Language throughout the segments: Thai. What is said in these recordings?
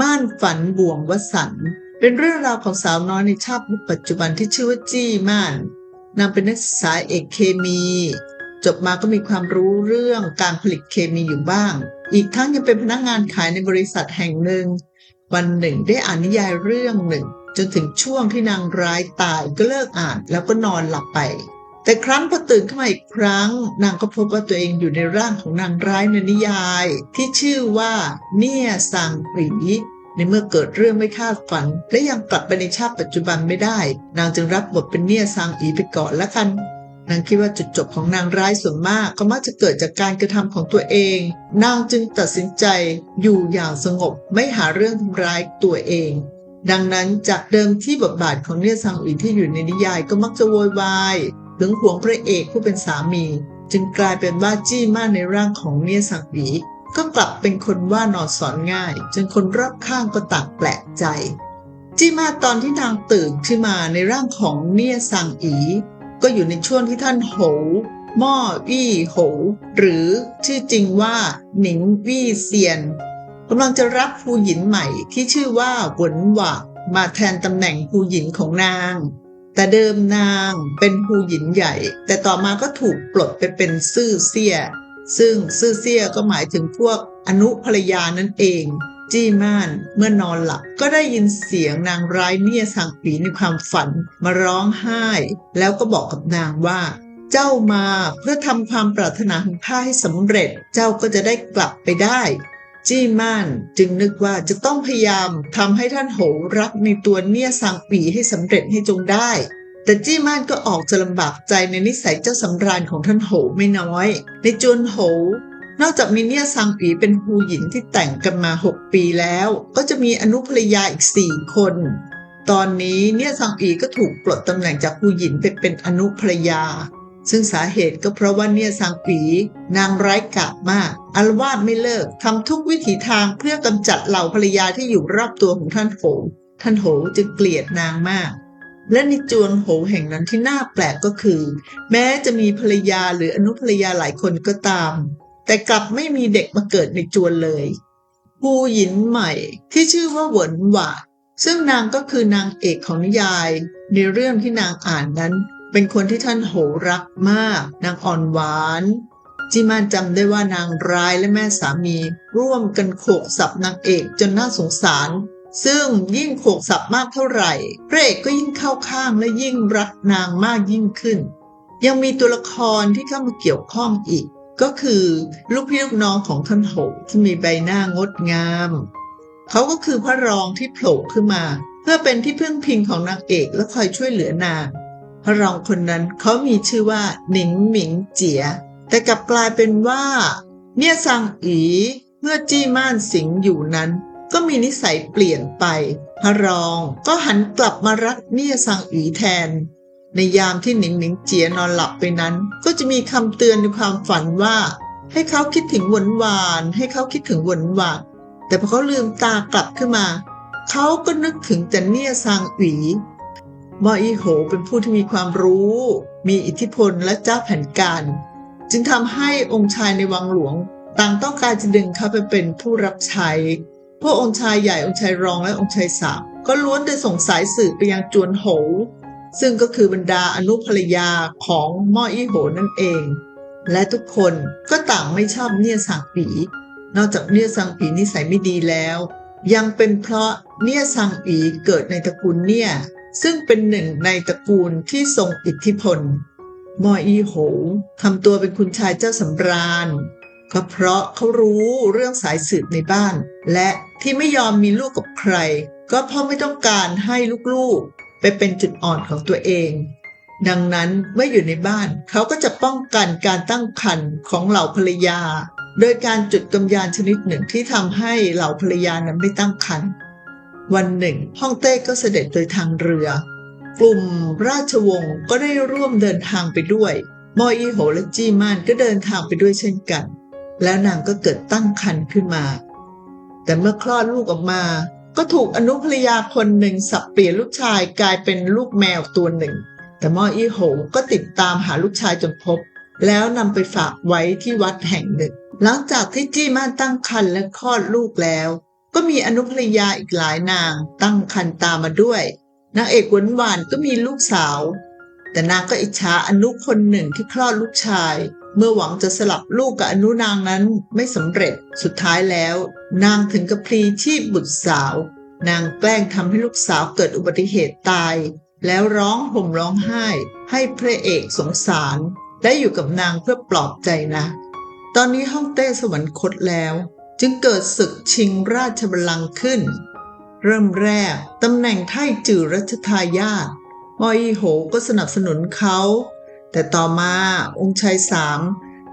ม่านฝันบ่วงวสัน เป็นเรื่องราวของสาวน้อยในชาติปัจจุบันที่ชื่อว่าจี้ม่านนางเป็นนักศึกษาเอกเคมี จบมาก็มีความรู้เรื่องการผลิตเคมีอยู่บ้าง อีกทั้งยังเป็นพนักงานขายในบริษัทแห่งหนึ่ง วันหนึ่งได้อ่านนิยายเรื่องหนึ่ง จนถึงช่วงที่นางร้ายตายก็เลิกอ่านแล้วก็นอนหลับไป แต่ครั้นพอตื่นขึ้นมาอีกครั้ง นางก็พบว่าตัวเองอยู่ในร่างของนางร้ายในนิยาย ที่ชื่อว่าเนี่ยสังหรีในเมื่อเกิดเรื่องไม่คาดฝัน และยังกลับไปในชาติปัจจุบันไม่ได้ นางจึงรับบทเป็นเนี่ยซางอีไปก่อนละกัน นางคิดว่าจุดจบของนางร้ายส่วนมาก ก็มักจะเกิดจากการกระทำของตัวเอง นางจึงตัดสินใจอยู่อย่างสงบไม่หาเรื่องทำร้ายตัวเอง ดังนั้นจากเดิมที่บทบาทของเนี่ยซังอีที่อยู่ในนิยายก็มักจะโวยวาย ถึงหวงพระเอกผู้เป็นสามี จึงกลายเป็นว่าจี้มากในร่างของเนี่ยซังอีก็กลับเป็นคนว่านอนสอนง่าย จนคนรอบข้างก็ต่างแปลกใจ จี้มาตอนที่นางตื่นขึ้นมาในร่างของเนี่ยซังอี ก็อยู่ในช่วงที่ท่านโหม่อวี่โหหรือชื่อจริงว่า หนิงวี่เซียนกำลังจะรับผู้หญินใหม่ที่ชื่อว่าหวนหวะมาแทนตำแหน่งผู้หญินของนาง แต่เดิมนางเป็นผู้หญินใหญ่ แต่ต่อมาก็ถูกปลดไปเป็นซื่อเสี้ย ซึ่งซื่อเสี้ยก็หมายถึงพวกอนุภรรยานั่นเอง จี้ม่านเมื่อนอนหลับก็ได้ยินเสียงนางร้ายเนี่ยสังปีในความฝันมาร้องไห้ แล้วก็บอกกับนางว่าเจ้ามาเพื่อทำความปรารถนาของข้าให้สำเร็จ เจ้าก็จะได้กลับไปได้ จี้ม่านจึงนึกว่าจะต้องพยายามทำให้ท่านโหรักในตัวเนี่ยสังปีให้สำเร็จให้จงได้ แต่จี้ม่านก็ออกจะลำบากใจในนิสัยเจ้าสำราญของท่านโหไม่น้อย ในจวนโห นอกจากมีเนี่ยซังปีเป็นผู้หญิงที่แต่งกันมา 6 ปีแล้ว ก็จะมีอนุภรยาอีก4คน ตอนนี้เนี่ยซังอีก็ถูกปลดตำแหน่งจากผู้หญิงไปเป็นอนุภรยา ซึ่งสาเหตุก็เพราะว่าเนี่ยซังปีนางร้ายกาจมากอารวาสไม่เลิกทำทุกวิถีทางเพื่อกำจัดเหล่าภรรยาที่อยู่รอบตัวของท่านโหท่านโหจึงเกลียดนางมาก และในจวนโหแห่งนั้นที่น่าแปลกก็คือ แม้จะมีภรรยาหรืออนุภรรยาหลายคนก็ตาม แต่กลับไม่มีเด็กมาเกิดในจวนเลยผู้หญินใหม่ที่ชื่อว่าเหวินหวาซึ่งนางก็คือนางเอกของนิยาย ในเรื่องที่นางอ่านนั้น เป็นคนที่ท่านโหรักมาก นางอ่อนหวานจิมานจำได้ว่านางร้ายและแม่สามี ร่วมกันโขกสับนางเอกจนน่าสงสาร ซึ่งยิ่งโขกสับมากเท่าไหร่พระเอกก็ยิ่งเข้าข้างและยิ่งรักนางมากยิ่งขึ้น ยังมีตัวละครที่เข้ามาเกี่ยวข้องอีก ก็คือลูกพี่ลูกน้องของท่านโหที่มีใบหน้างดงาม เขาก็คือพระรองที่โผล่ขึ้นมา เพื่อเป็นที่พึ่งพิงของนางเอกและคอยช่วยเหลือนาง พระรองคนนั้นเขามีชื่อว่าหนิงหมิงเจีย แต่กลับกลายเป็นว่า เนี่ยซังอีเมื่อจี้ม่านสิงอยู่นั้น ก็มีนิสัยเปลี่ยนไป พระรองก็หันกลับมารักเนี่ยซังอีแทน ในยามที่หนิงหนิงเจียนอนหลับไปนั้น ก็จะมีคำเตือนในความฝันว่า ให้เขาคิดถึงหวานหวาน ให้เขาคิดถึงหวานหวานแต่พอเขาลืมตากลับขึ้นมา เขาก็นึกถึงแต่เนี่ยซางอี มออีโหเป็นผู้ที่มีความรู้ มีอิทธิพลและเจ้าแผนการ จึงทำให้องค์ชายในวังหลวง ต่างต้องการจะดึงเขาไปเป็นผู้รับใช้ พวกองค์ชายใหญ่องค์ชายรองและองค์ชายสามก็ล้วนได้ส่งสายสืบไปยังจวนโหซึ่งก็คือบรรดาอนุภรรยาของม่ออี้โหนั่นเอง และทุกคนก็ต่างไม่ชอบเนี่ยสางปีนอกจากเนี่ยซังอีนิสัยไม่ดีแล้ว ยังเป็นเพราะเนี่ยซังอีเกิดในตระกูลเนี่ย ซึ่งเป็นหนึ่งในตระกูลที่ทรงอิทธิพล มออีโหทำตัวเป็นคุณชายเจ้าสำราญ ก็เพราะเขารู้เรื่องสายสืบในบ้าน และที่ไม่ยอมมีลูกกับใคร ก็เพราะไม่ต้องการให้ลูกๆ ไปเป็นจุดอ่อนของตัวเอง ดังนั้นเมื่ออยู่ในบ้านเขาก็จะป้องกันการตั้งครรภ์ของเหล่าภรรยา โดยการจุดกำยานชนิดหนึ่งที่ทำให้เหล่าภรรยานั้นไม่ตั้งครรภ์ วันหนึ่งฮ่องเต้ก็เสด็จโดยทางเรือ กลุ่มราชวงศ์ก็ได้ร่วมเดินทางไปด้วยมออีโหและจี้ม่านก็เดินทางไปด้วยเช่นกัน แล้วนางก็เกิดตั้งครรภ์ขึ้นมา แต่เมื่อคลอดลูกออกมา ก็ถูกอนุภรยาคนหนึ่งสับเปลี่ยนลูกชายกลายเป็นลูกแมวตัวหนึ่ง แต่มออีโหก็ติดตามหาลูกชายจนพบ แล้วนำไปฝากไว้ที่วัดแห่งหนึ่ง หลังจากที่จี้ม่านตั้งครรภ์และคลอดลูกแล้ว ก็มีอนุภรยาอีกหลายนางตั้งคันตามมาด้วย นางเอกหวานหวานก็มีลูกสาว แต่นางก็อิจฉาอนุคนหนึ่งที่คลอดลูกชาย เมื่อหวังจะสลับลูกกับอนุนางนั้นไม่สำเร็จสุดท้ายแล้ว นางถึงกับพลีชีพบุตรสาว นางแกล้งทำให้ลูกสาวเกิดอุบัติเหตุตาย แล้วร้องห่มร้องไห้ ให้พระเอกสงสารได้อยู่กับนางเพื่อปลอบใจนะ ตอนนี้ฮ่องเต้สวรรคตแล้ว จึงเกิดศึกชิงราชบัลลังก์ขึ้น เริ่มแรกตำแหน่งไท่จือรัชทายาทมออีโหก็สนับสนุนเขา แต่ต่อมาองค์ชายสาม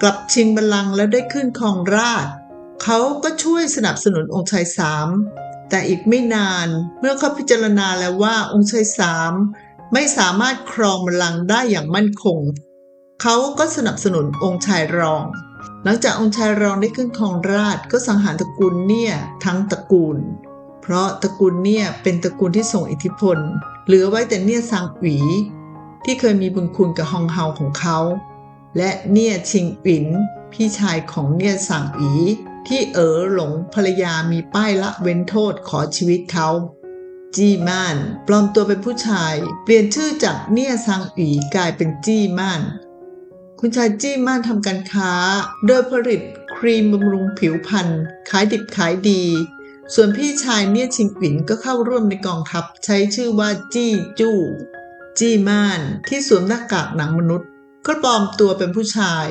กลับชิงบัลลังก์แล้วได้ขึ้นครองราชเขาก็ช่วยสนับสนุนองค์ชายสามแต่อีกไม่นานเมื่อเขาพิจารณาแล้วว่าองค์ชายสามไม่สามารถครองบัลลังก์ได้อย่างมั่นคง เขาก็สนับสนุนองค์ชายรอง หลังจากองค์ชายรองได้ขึ้นครองราชก็สังหารตระกูลเนี่ยทั้งตระกูล เพราะตระกูลเนี่ยเป็นตระกูลที่ส่งอิทธิพล เหลือไว้แต่เนี่ยซางหวี ที่เคยมีบุญคุณกับฮองเฮาของเขา และเนี่ยชิงอินพี่ชายของเนี่ยซางหวีที่เอ๋อหลงภรรยามีป้ายละเว้นโทษขอชีวิตเขา จี้ม่าน ปลอมตัวเป็นผู้ชาย เปลี่ยนชื่อจากเนี่ยซางอีกลายเป็นจี้ม่าน คุณชายจี้ม่านทำการค้า โดยผลิตครีมบำรุงผิวพรรณขายดิบขายดี ส่วนพี่ชายเนี่ยชิงอินก็เข้าร่วมในกองทัพ ใช้ชื่อว่าจี้จู้จี้ม่านที่สวมหน้ากากหนังมนุษย์ ก็ปลอมตัวเป็นผู้ชาย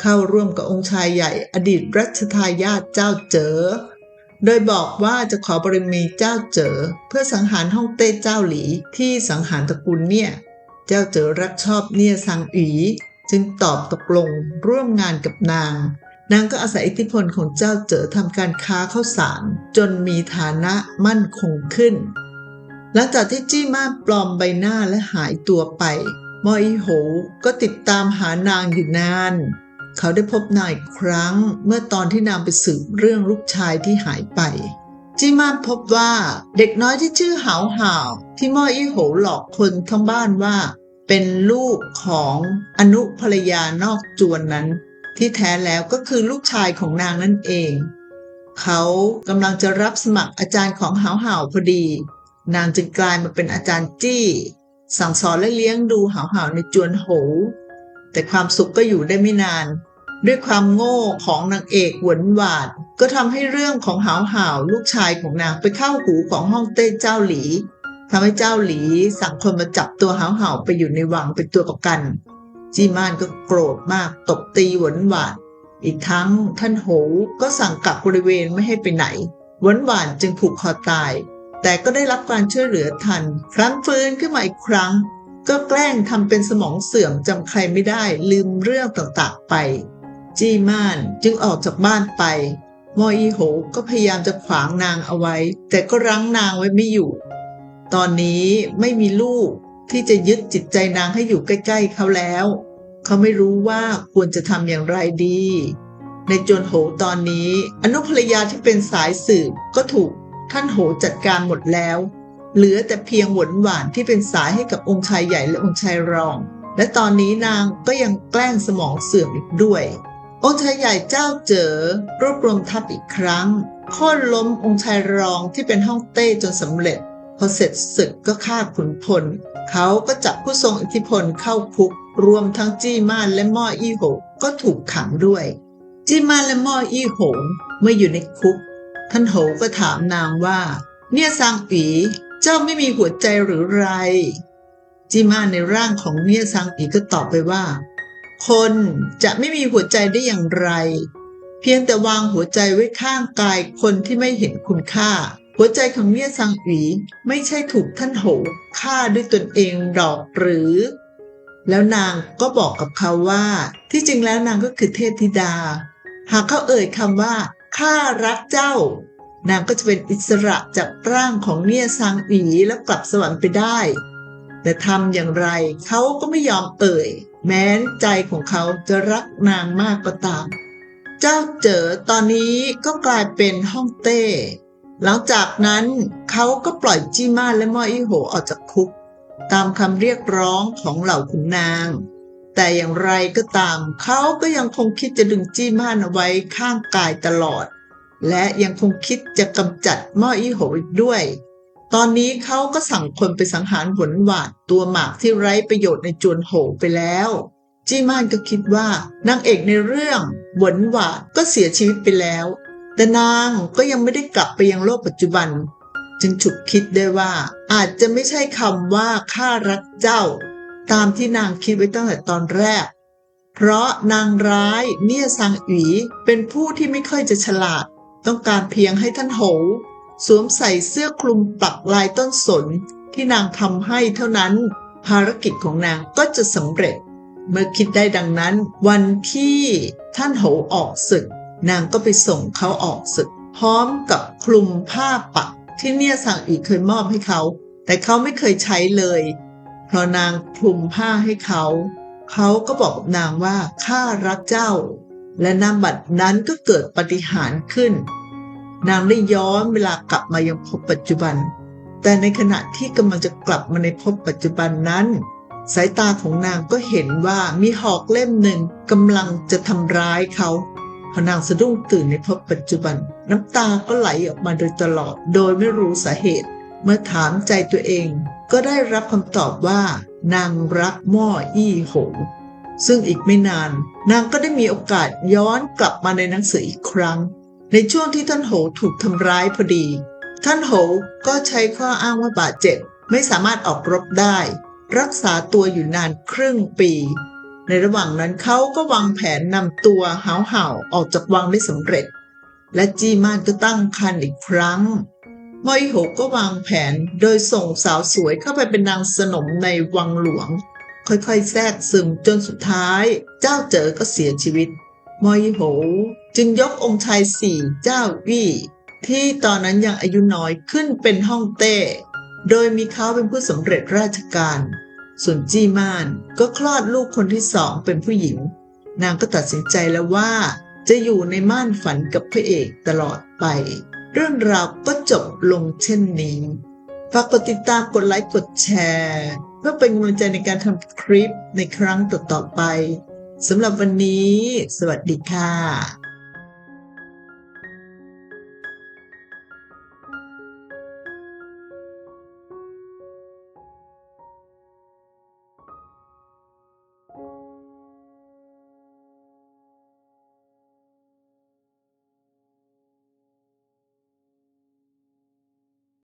เข้าร่วมกับองค์ชายใหญ่ อดีตรัชทายาทเจ้าเจ๋อโดยบอกว่าจะขอบารมีเจ้าเจ๋อเพื่อสังหารฮ่องเต้เจ้าหลีที่สังหารตระกูลเนี่ย เจ้าเจ๋อรักชอบเนี่ยซังอี จึงตอบตกลงร่วมงานกับนาง นางก็อาศัยอิทธิพลของเจ้าเจ๋อทำการค้าเข้าสาร จนมีฐานะมั่นคงขึ้น หลังจากที่จี้ม่านปลอมใบหน้าและหายตัวไปมออีโหก็ติดตามหานางอยู่นาน เขาได้พบนางอีกครั้งเมื่อตอนที่นางไปสืบเรื่องลูกชายที่หายไปจี้ม่านพบว่าเด็กน้อยที่ชื่อหาวหาวที่มออีโหหลอกคนทั้งบ้านว่า เป็นลูกของอนุภรรยานอกจวนนั้น ที่แท้แล้วก็คือลูกชายของนางนั่นเอง เขากำลังจะรับสมัครอาจารย์ของหาวหาวพอดี นางจึงกลายมาเป็นอาจารย์จี้ สั่งสอนและเลี้ยงดูหาวหาวในจวนโหแต่ความสุขก็อยู่ได้ไม่นาน ด้วยความโง่ของนางเอกหวนหวาด ก็ทำให้เรื่องของหาวหาวลูกชายของนางไปเข้าหูของฮ่องเต้เจ้าหลี ทำให้เจ้าหลีสั่งคนมาจับตัวหาวหาไปอยู่ในวังเป็นตัวประกัน จีม่านก็โกรธมากตบตีหวนหวาดอีกทั้งท่านโหก็สั่งกักบริเวณไม่ให้ไปไหนหวนหวานจึงผูกคอตาย แต่ก็ได้รับการช่วยเหลือทัน ครั้งฟื้นขึ้นมาอีกครั้ง ก็แกล้งทำเป็นสมองเสื่อมจำใครไม่ได้ลืมเรื่องต่างๆไป จี้ม่านจึงออกจากบ้านไป มออีโหก็พยายามจะขวางนางเอาไว้ แต่ก็รั้งนางไว้ไม่อยู่ ตอนนี้ไม่มีลูกที่จะยึดจิตใจนางให้อยู่ใกล้ ๆเขาแล้ว เขาไม่รู้ว่าควรจะทำอย่างไรดี ในจนโหตอนนี้ อนุภรยาที่เป็นสายสืบก็ถูกท่านโหจัดการหมดแล้ว เหลือแต่เพียงหวนหวานที่เป็นสายให้กับองค์ชายใหญ่และองค์ชายรอง และตอนนี้นางก็ยังแกล้งสมองเสื่อมอีกด้วย องค์ชายใหญ่เจ้าเจอรวบรวมทัพอีกครั้งโค่นล้มองค์ชายรองที่เป็นห้องเต้จนสำเร็จ พอเสร็จศึกก็ฆ่าขุนพล เขาก็จับผู้ทรงอิทธิพลเข้าคุก รวมทั้งจี้ม่านและม่ออี้หงก็ถูกขังด้วย จี้ม่านและม่ออี้หงเมื่ออยู่ในคุก ท่านโหก็ถามนางว่า เนี่ยซางปีเจ้าไม่มีหัวใจหรือไร จีม่านในร่างของเนี่ยซางปีก็ตอบไปว่า คนจะไม่มีหัวใจได้อย่างไร เพียงแต่วางหัวใจไว้ข้างกายคนที่ไม่เห็นคุณค่า หัวใจของเนี่ยซังอีไม่ใช่ถูกท่านโหฆ่าด้วยตนเองหรอกหรือ แล้วนางก็บอกกับเขาว่า ที่จริงแล้วนางก็คือเทพธิดา หากเขาเอ่ยคำว่าข้ารักเจ้า นางก็จะเป็นอิสระจากร่างของเนี่ยซังอีแล้วกลับสวรรค์ไปได้ แต่ทำอย่างไรเขาก็ไม่ยอมเอ่ย แม้นใจของเขาจะรักนางมากก็ตาม เจ้าเจอตอนนี้ก็กลายเป็นฮ่องเต้ หลังจากนั้นเขาก็ปล่อยจี้ม่านและม่ออี้โหออกจากคุก ตามคำเรียกร้องของเหล่าขุนนาง แต่อย่างไรก็ตามเขาก็ยังคงคิดจะดึงจี้ม่านเอาไว้ข้างกายตลอด และยังคงคิดจะกำจัดม้ออี้โหอีกด้วย ตอนนี้เขาก็สั่งคนไปสังหารหวนหวาดตัวหมากที่ไร้ประโยชน์ในจวนโหไปแล้วจี้ม่านก็คิดว่านางเอกในเรื่องหวนหวาดก็เสียชีวิตไปแล้ว แต่นางก็ยังไม่ได้กลับไปยังโลกปัจจุบัน จึงฉุกคิดได้ว่า อาจจะไม่ใช่คำว่าข้ารักเจ้า ตามที่นางคิดไว้ตั้งแต่ตอนแรก เพราะนางร้ายเนี่ยซังอีเป็นผู้ที่ไม่ค่อยจะฉลาด ต้องการเพียงให้ท่านโหสวมใส่เสื้อคลุมปักลายต้นสนที่นางทำให้เท่านั้น ภารกิจของนางก็จะสำเร็จ เมื่อคิดได้ดังนั้น วันที่ท่านโหออกศึก นางก็ไปส่งเขาออกศึก พร้อมกับคลุมผ้าปักที่เนี่ยสั่งอีกเคยมอบให้เขา แต่เขาไม่เคยใช้เลย เพราะนางคลุมผ้าให้เขาเขาก็บอกนางว่าข้ารักเจ้า และนามบัดนั้นก็เกิดปฏิหารขึ้น นางได้ย้อนเวลากลับมายังภพปัจจุบัน แต่ในขณะที่กำลังจะกลับมาในภพปัจจุบันนั้นสายตาของนางก็เห็นว่ามีหอกเล่มหนึ่งกำลังจะทำร้ายเขา พอนางสะดุ้งตื่นในภพปัจจุบัน น้ำตาก็ไหลออกมาโดยตลอด โดยไม่รู้สาเหตุ เมื่อถามใจตัวเอง ก็ได้รับคำตอบว่า นางรักหม้ออี้โหงซึ่งอีกไม่นาน นางก็ได้มีโอกาสย้อนกลับมาในหนังสืออีกครั้ง ในช่วงที่ท่านโหถูกทำร้ายพอดี ท่านโหก็ใช้ข้ออ้างว่าบาดเจ็บ ไม่สามารถออกรบได้ รักษาตัวอยู่นานครึ่งปี ในระหว่างนั้นเขาก็วางแผนนำตัวหาวห่าออกจากวังได้สำเร็จ และจีมานก็ตั้งครรภ์อีกครั้งมอยโหก็วางแผนโดยส่งสาวสวยเข้าไปเป็นนางสนมในวังหลวง ค่อยๆ แทรกซึมจนสุดท้าย เจ้าเจอก็เสียชีวิต มอยโหจึงยกองค์ชายสี่เจ้าวี่ที่ตอนนั้นยังอายุน้อยขึ้นเป็นห้องเต้ โดยมีเขาเป็นผู้สำเร็จราชการ ส่วนจี้ม่านก็คลอดลูกคนที่สองเป็นผู้หญิง นางก็ตัดสินใจแล้วว่า จะอยู่ในม่านฝันกับพระเอกตลอดไป เรื่องราวก็จบลงเช่นนี้ฝากกดติดตามกดไลค์กดแชร์ เพื่อเป็นกำลังใจในการทำคลิปในครั้งต่อๆไปสำหรับวันนี้ สวัสดีค่ะ